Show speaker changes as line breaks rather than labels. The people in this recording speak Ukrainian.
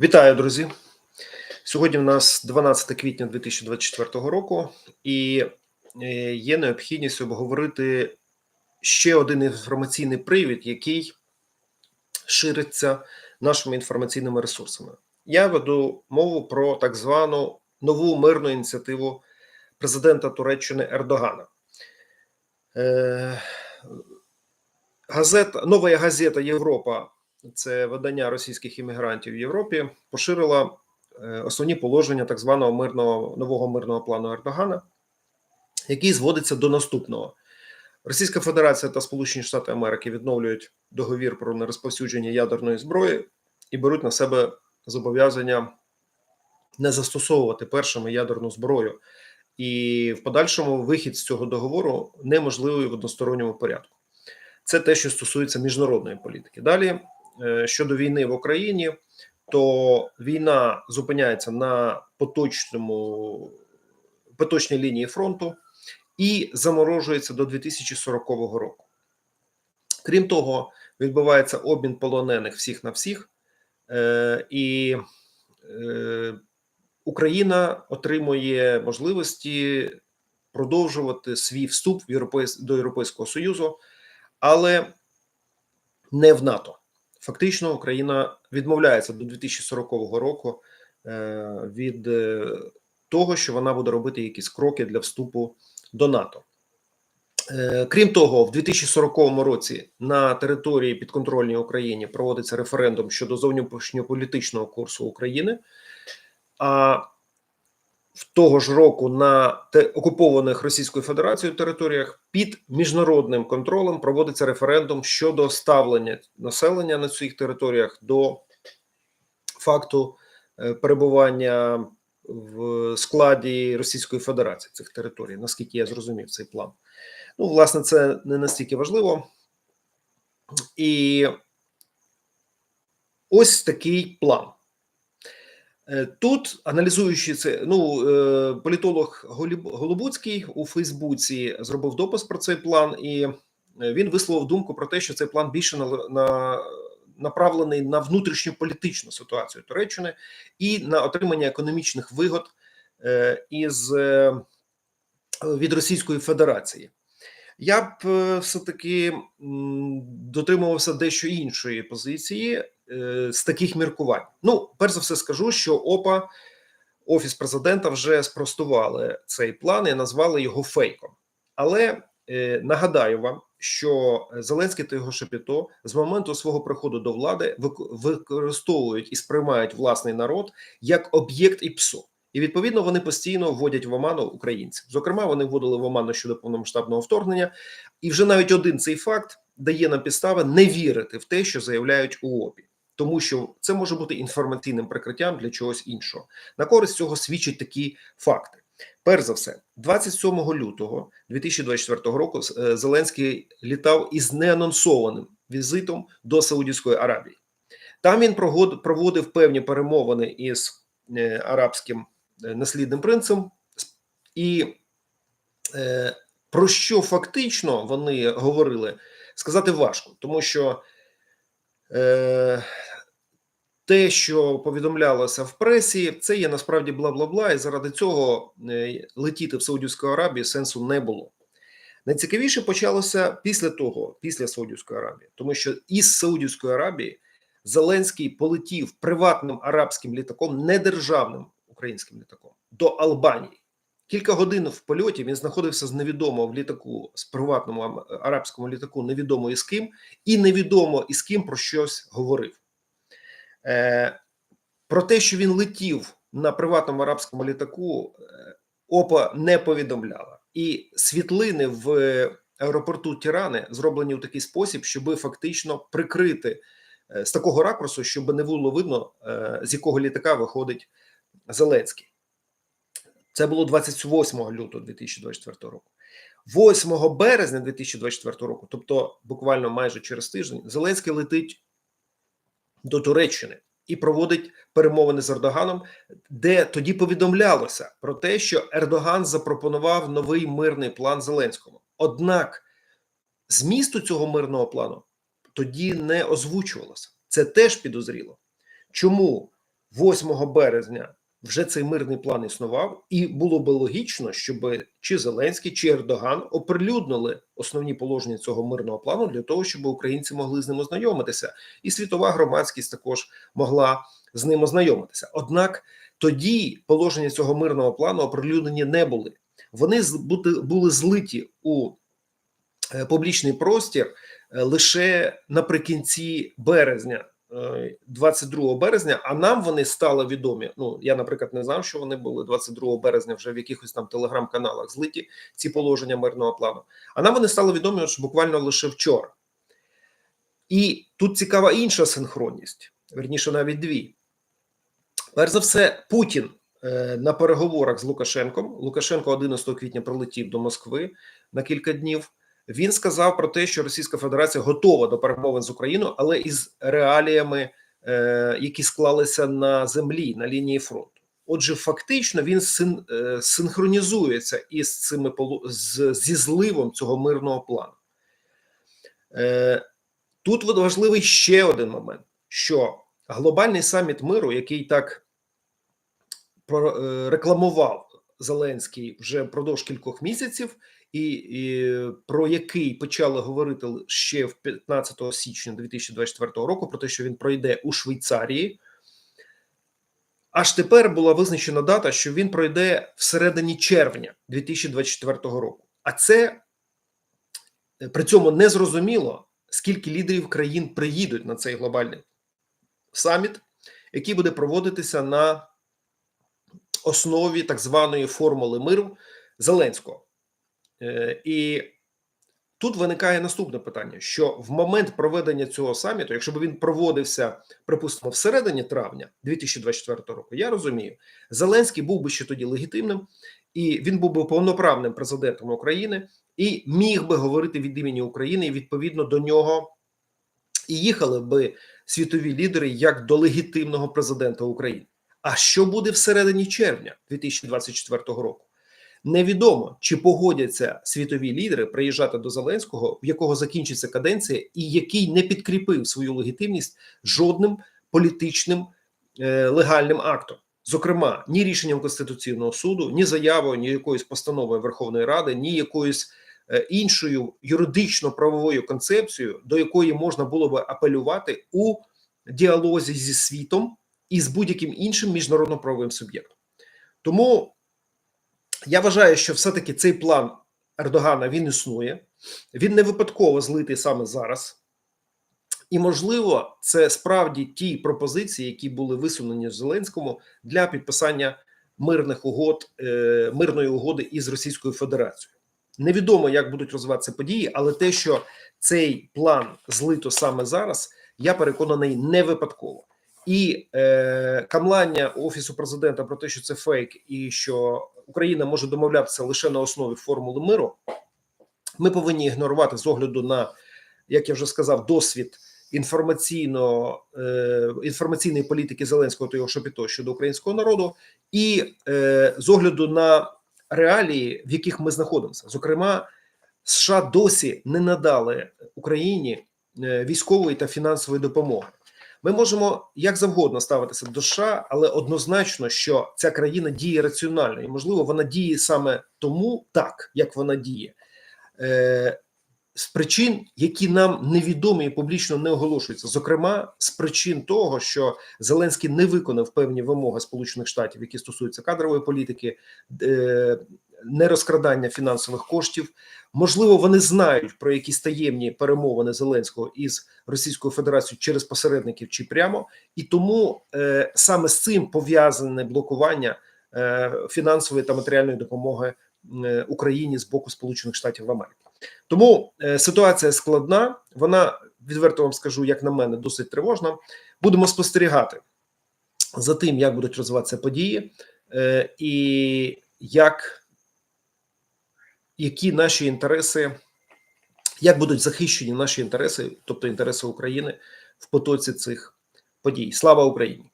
Вітаю, друзі! Сьогодні в нас 12 квітня 2024 року, і е, є необхідність обговорити ще один інформаційний привід, який шириться нашими інформаційними ресурсами. Я веду мову про так звану нову мирну ініціативу президента Туреччини Ердогана. Е, Газета нова газета Європа це видання російських іммігрантів в Європі, поширила е, основні положення так званого мирного нового мирного плану Ердогана, який зводиться до наступного: Російська Федерація та Сполучені Штати Америки відновлюють договір про нерозповсюдження ядерної зброї і беруть на себе зобов'язання не застосовувати першими ядерну зброю, і в подальшому вихід з цього договору неможливий в односторонньому порядку. Це те, що стосується міжнародної політики. Далі щодо війни в Україні, то війна зупиняється на поточному поточній лінії фронту і заморожується до 2040 року. Крім того, відбувається обмін полонених всіх на всіх, е, і е, Україна отримує можливості продовжувати свій вступ в Європейсь... до Європейського Союзу, але не в НАТО. Фактично, Україна відмовляється до 2040 року е, від е, того, що вона буде робити якісь кроки для вступу до НАТО. Е, крім того, в 2040 році на території підконтрольній Україні проводиться референдум щодо зовнішньополітичного курсу України. А в того ж року на те, окупованих Російською Федерацією територіях під міжнародним контролем проводиться референдум щодо ставлення населення на цих територіях до факту е, перебування в складі Російської Федерації цих територій, наскільки я зрозумів цей план. Ну, власне, це не настільки важливо. І ось такий план. Е, тут аналізуючи це, ну е, політолог Голобуцький у Фейсбуці зробив допис про цей план, і е, він висловив думку про те, що цей план більше на, на направлений на внутрішню політичну ситуацію Туреччини і на отримання економічних вигод із від Російської Федерації. Я б все таки дотримувався дещо іншої позиції. Е, з таких міркувань. Ну, перш за все, скажу, що ОПА, офіс президента, вже спростували цей план і назвали його фейком. Але е, нагадаю вам, що Зеленський та його Шепіто з моменту свого приходу до влади використовують і сприймають власний народ як об'єкт і ПСО. І відповідно вони постійно вводять в оману українців. Зокрема, вони вводили в оману щодо повномасштабного вторгнення, і вже навіть один цей факт дає нам підстави не вірити в те, що заявляють у ОПІ тому що це може бути інформаційним прикриттям для чогось іншого. На користь цього свідчать такі факти. Перш за все, 27 лютого 2024 року е, Зеленський літав із неанонсованим візитом до Саудівської Аравії. Там він проводив певні перемовини із е, арабським е, наслідним принцем, і про що фактично вони говорили, сказати важко, тому що те, що повідомлялося в пресі, це є насправді бла бла бла, і заради цього е, летіти в Саудівську Аравію сенсу не було. Найцікавіше почалося після того, після Саудівської Аравії, тому що із Саудівської Аравії Зеленський полетів приватним арабським літаком, не державним українським літаком, до Албанії. Кілька годин в польоті він знаходився з невідомо в літаку з приватному арабському літаку, невідомо із ким, і невідомо із ким про щось говорив. Е, про те, що він летів на приватному арабському літаку, е, ОПА не повідомляла, і світлини в аеропорту Тірани зроблені у такий спосіб, щоб фактично прикрити е, з такого ракурсу, щоб не було видно, з якого літака виходить Зеленський. Це було 28 лютого 2024 року. 8 березня 2024 року, тобто буквально майже через тиждень, Зеленський летить до Туреччини і проводить перемовини з Ердоганом, де тоді повідомлялося про те, що Ердоган запропонував новий мирний план Зеленському. Однак змісту цього мирного плану тоді не озвучувалося. Це теж підозріло. Чому 8 березня вже цей мирний план існував, і було би логічно, щоб чи Зеленський, чи Ердоган оприлюднили основні положення цього мирного плану для того, щоб українці могли з ним ознайомитися, і світова громадськість також могла з ним ознайомитися. Однак тоді положення цього мирного плану оприлюднені не були. Вони бути- були злиті у е, публічний простір е, лише наприкінці березня, 22 березня. А нам вони стали відомі. Ну я, наприклад, не знав, що вони були 22 березня вже в якихось там телеграм-каналах злиті ці положення мирного плану. А нам вони стали відомі аж буквально лише вчора. І тут цікава інша синхронність, верніше, навіть дві. Перш за все, Путін е, на переговорах з Лукашенком. Лукашенко 11 квітня прилетів до Москви на кілька днів. Він сказав про те, що Російська Федерація готова до перемовин з Україною, але із реаліями, е, які склалися на землі на лінії фронту. Отже, фактично він син, е, синхронізується із цими з, зі зливом цього мирного плану. Е, тут важливий ще один момент: що глобальний саміт миру, який так е, рекламував Зеленський вже впродовж кількох місяців, і, і про який почали говорити ще в 15 січня 2024 року, про те, що він пройде у Швейцарії. Аж тепер була визначена дата, що він пройде всередині червня 2024 року. А це е, при цьому не зрозуміло, скільки лідерів країн приїдуть на цей глобальний саміт, який буде проводитися на основі так званої формули миру Зеленського. Е, І тут виникає наступне питання: що в момент проведення цього саміту, якщо б він проводився, припустимо, всередині травня 2024 року, я розумію, Зеленський був би ще тоді легітимним, і він був би повноправним президентом України і міг би говорити від імені України, і відповідно до нього і їхали би світові лідери як до легітимного президента України. А що буде всередині червня 2024 року? Невідомо, чи погодяться світові лідери приїжджати до Зеленського, в якого закінчиться каденція, і який не підкріпив свою легітимність жодним політичним е, легальним актом. Зокрема, ні рішенням Конституційного суду, ні заявою, ні якоюсь постановою Верховної Ради, ні якоюсь е, іншою юридично-правовою концепцією, до якої можна було би апелювати у діалозі зі світом і з будь-яким іншим міжнародно-правовим суб'єктом. Тому я вважаю, що все-таки цей план Ердогана він існує, він не випадково злитий саме зараз. І, можливо, це справді ті пропозиції, які були висунені Зеленському для підписання мирних угод, е, мирної угоди із Російською Федерацією. Невідомо, як будуть розвиватися події, але те, що цей план злито саме зараз, я переконаний не випадково. І е, камлання офісу президента про те, що це фейк, і що Україна може домовлятися лише на основі формули миру. Ми повинні ігнорувати з огляду на, як я вже сказав, досвід інформаційно е, інформаційної політики Зеленського та його шопіто щодо українського народу, і е, з огляду на реалії, в яких ми знаходимося, зокрема, США досі не надали Україні е, військової та фінансової допомоги. Ми можемо як завгодно ставитися до США, але однозначно, що ця країна діє раціонально, і можливо, вона діє саме тому, так як вона діє, е, з причин, які нам невідомі і публічно не оголошуються. Зокрема, з причин того, що Зеленський не виконав певні вимоги Сполучених Штатів, які стосуються кадрової політики, е, нерозкрадання фінансових коштів. Можливо, вони знають про якісь таємні перемовини Зеленського із Російською Федерацією через посередників чи прямо, і тому е, саме з цим пов'язане блокування е, фінансової та матеріальної допомоги е, Україні з боку Сполучених Штатів Америки. Тому е, ситуація складна. Вона відверто вам скажу, як на мене, досить тривожна. Будемо спостерігати за тим, як будуть розвиватися події, е, і як які наші інтереси, як будуть захищені наші інтереси, тобто інтереси України в потоці цих подій. Слава Україні!